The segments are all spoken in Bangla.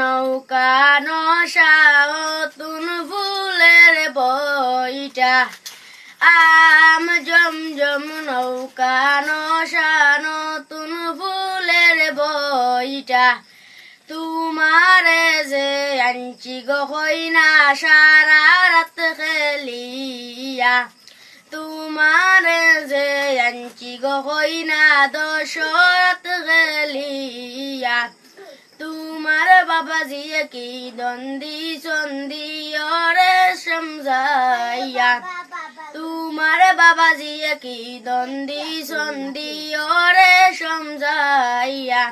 নৌকা নশা তুন ফুলের বইটা। আম, জম জম, নৌকা নশা নতুন ফুলের বইটা। তোমারে যে আনছি গো হইনা সারা রাত খেলিয়া। তোমারে যে আনছি গো হইনা দশরত খেলিয়া তোমার বাবা জিয়ে কি দন্দি সন্ধি ওরে সমঝাইয়া তোমার বাবা জিয়ে কি দন্দি সন্ধি ওরে সমঝাইয়া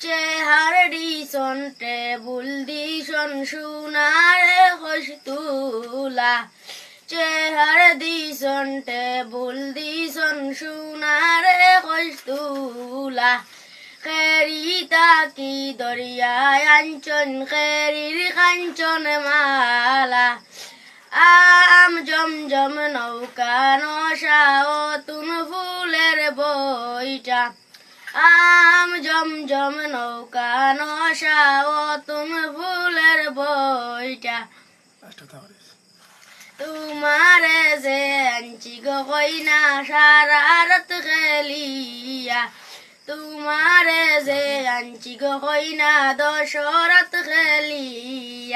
চেহার ডিসন টেবুল দিশন সোনারে হস্তুলা চেহার দিশন টেবুল দিশন সোনারে হস্তুলা খেরিতা কি দরিয়ায় আঞ্চন খেরির কাঞ্চন মালা আম জম জম নৌকা নশা ও তুন ফুলের বইটা আম জম জম নৌকা নশা ও তুন ফুলের বইটা তোমারে যে আনছি গো কইনা সারা রাত খেলিয়া তোমারে যে আনছি গো দশরথ খেলিয়া।